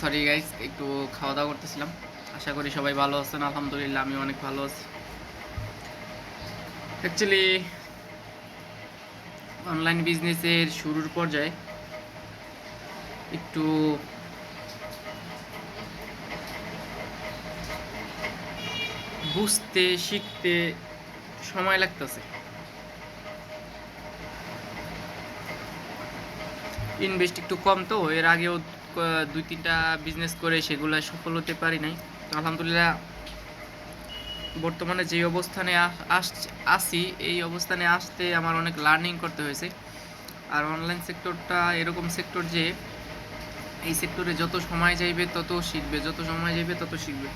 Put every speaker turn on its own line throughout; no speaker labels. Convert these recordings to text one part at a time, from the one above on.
Sorry guys একটু খাওয়া দাওয়া করতেছিলাম। আশা করি সবাই ভালো আছেন, আলহামদুলিল্লাহ আমি অনেক ভালো আছি। অ্যাকচুয়ালি অনলাইন বিজনেসের শুরুর পর্যায়ে একটু বুঝতে, শিখতে সময় লাগতেছে। ইনভেস্ট একটু কম তো, এর আগেও দুই তিনটা বিজনেস করে সেগুলো সফল হতে পারি নাই। আলহামদুলিল্লাহ, বর্তমানে যে অবস্থানে আস- আসি এই অবস্থানে আসতে আমার অনেক লার্নিং করতে হয়েছে। আর অনলাইন সেক্টরটা এরকম সেক্টর যে, এই সেক্টরে যত সময় যাইবে, তত শিখবে, যত সময় যাইবে, তত শিখবে।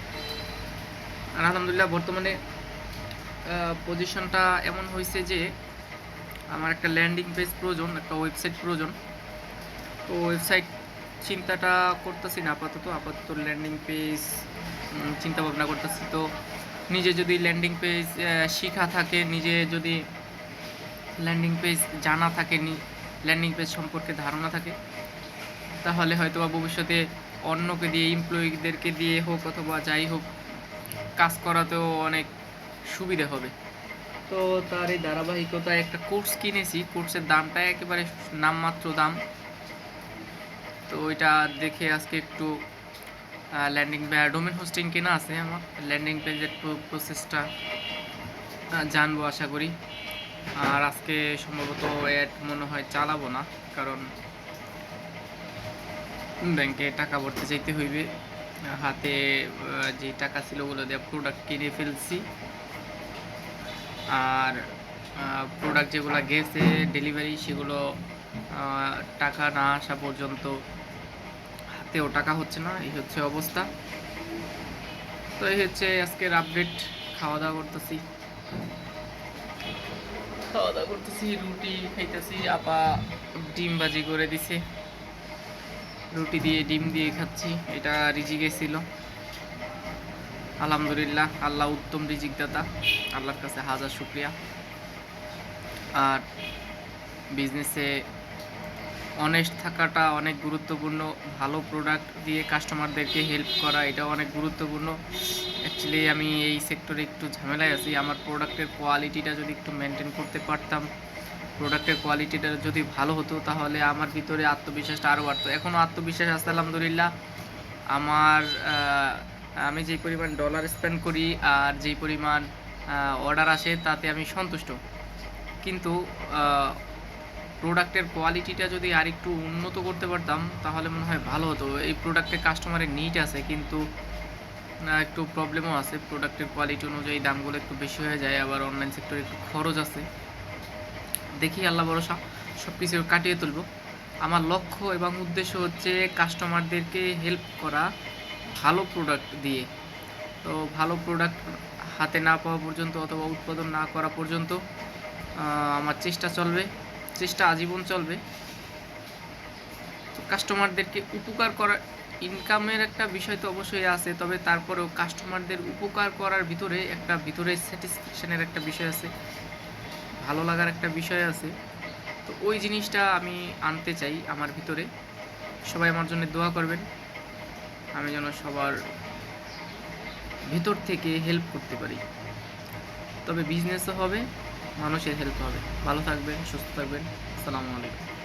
আর আলহামদুলিল্লাহ, বর্তমানে পজিশনটা এমন হয়েছে যে, আমার একটা ল্যান্ডিং পেজ প্রয়োজন, একটা ওয়েবসাইট প্রয়োজন। তো ওয়েবসাইট চিন্তাটা করতেছি না, আপাতত আপাতত ল্যান্ডিং পেজ চিন্তা ভাবনা করতেছি। তো নিজে যদি ল্যান্ডিং পেজ শেখা থাকে, নিজে যদি ল্যান্ডিং পেজ জানা থাকে ল্যান্ডিং পেজ সম্পর্কে ধারণা থাকে, তাহলে হয়তো বা ভবিষ্যতে অন্যকে দিয়ে এমপ্লয়িদেরকে দিয়ে হোক অথবা যাই হোক, কাজ করাতেও অনেক সুবিধে হবে। তো তার এই ধারাবাহিকতায় একটা কোর্স কিনেছি কোর্সের দামটা একেবারে নামমাত্র দাম। তো ওইটা দেখে আজকে একটু ল্যান্ডিং ডোমেন হোস্টিং কেনা আছে আমার। ল্যান্ডিং পেজের প্রসেসটা জানব আশা করি। আর আজকে সম্ভবত অ্যাড মনে হয় চালাবো না, কারণ ব্যাংকে টাকা ভরতে চাইতে হইবে। হাতে যে টাকা ছিল ওগুলো দিয়ে প্রোডাক্ট কিনে ফেলছি। আর প্রোডাক্ট যেগুলো গেছে ডেলিভারি সেগুলো টাকা না আসা পর্যন্ত হাতেও টাকা হচ্ছে না, এই হচ্ছে অবস্থা। তো এই হচ্ছে আজকের আপডেট খাওয়া দাওয়া করতেছি। খাওয়া দাওয়া করতেছি, রুটি খাইতেছি, আপা ডিম বাজি করে দিছে। রুটি দিয়ে ডিম দিয়ে খাচ্ছি, এটা রিজিকে ছিল। আলহামদুলিল্লাহ, আল্লাহ উত্তম রিজিক দাতা, আল্লাহর কাছে হাজার শুক্রিয়া। আর বিজনেসে অনেস্ট থাকাটা অনেক গুরুত্বপূর্ণ। ভালো প্রোডাক্ট দিয়ে কাস্টমারদেরকে হেল্প করা, এটা অনেক গুরুত্বপূর্ণ। অ্যাকচুয়ালি আমি এই সেক্টরে একটু ঝামেলায় আছি। আমার প্রোডাক্টের কোয়ালিটিটা যদি একটু মেনটেন করতে পারতাম প্রোডাক্টের কোয়ালিটিটা যদি ভালো হতো, তাহলে আমার ভিতরে আত্মবিশ্বাসটা আরও বাড়তো। এখনও আত্মবিশ্বাস আছে, আলহামদুলিল্লাহ। আমার আমি যেই পরিমাণ ডলার স্পেন্ড করি আর যেই পরিমাণ অর্ডার আসে, তাতে আমি সন্তুষ্ট। কিন্তু প্রোডাক্টের কোয়ালিটিটা যদি আর একটু উন্নত করতে পারতাম, তাহলে মনে হয় ভালো হতো। এই প্রোডাক্টের কাস্টমারের নিড আছে, কিন্তু একটু প্রবলেমও আছে। প্রোডাক্টের কোয়ালিটি অনুযায়ী দামগুলো একটু বেশি হয়ে যায়, আবার অনলাইন সেক্টরে একটু খরচ আছে। দেখি, আল্লাহ ভরসা সব কিছু কাটিয়ে তুলব। আমার লক্ষ্য এবং উদ্দেশ্য হচ্ছে কাস্টমারদেরকে হেল্প করা, ভালো প্রোডাক্ট দিয়ে। তো ভালো প্রোডাক্ট হাতে না পাওয়া পর্যন্ত অথবা উৎপাদন না করা পর্যন্ত আমার চেষ্টা চলবে। চেষ্টা আজীবন চলবে। কাস্টমারদেরকে উপকার করা ইনকামের একটা বিষয় তো অবশ্যই আছে, তবে তারপরেও কাস্টমারদের উপকার করার ভিতরে একটা ভিতরে স্যাটিসফ্যাকশানের একটা বিষয় আছে, ভালো লাগার একটা বিষয় আছে। তো ওই জিনিসটা আমি আনতে চাই আমার ভিতরে। সবাই আমার জন্য দোয়া করবেন। আমি যেন সবার ভিতর থেকে হেল্প করতে পারি। তবে বিজনেসও হবে মানুষের হেল্প হবে। ভালো থাকবেন সুস্থ থাকবেন। আসসালামু আলাইকুম।